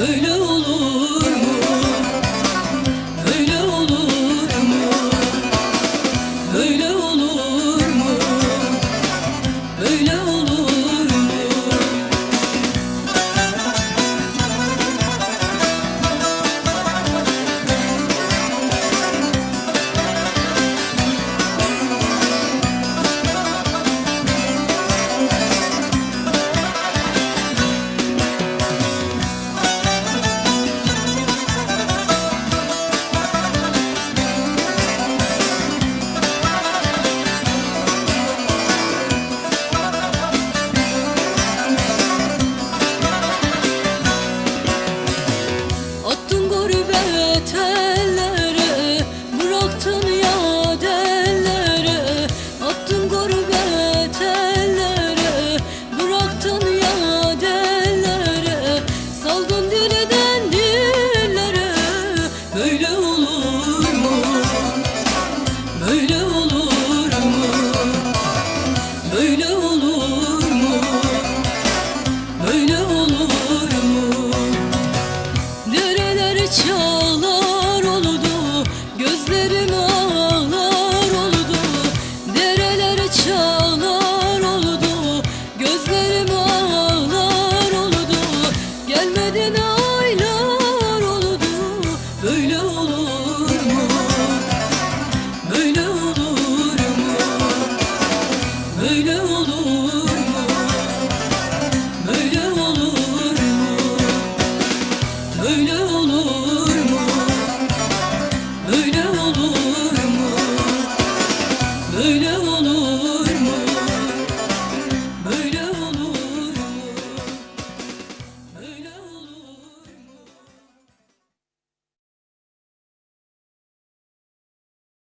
Böyle gurbet ellere Bıraktın ya dellere Attın gurbet ellere Bıraktın ya dellere Saldın Böyle Gözlerim ağlar Dereler çağlar oldu Gözlerim ağlar oldu Gelmedin aylar oldu Böyle olur mu? Böyle olur mu? Böyle olur mu?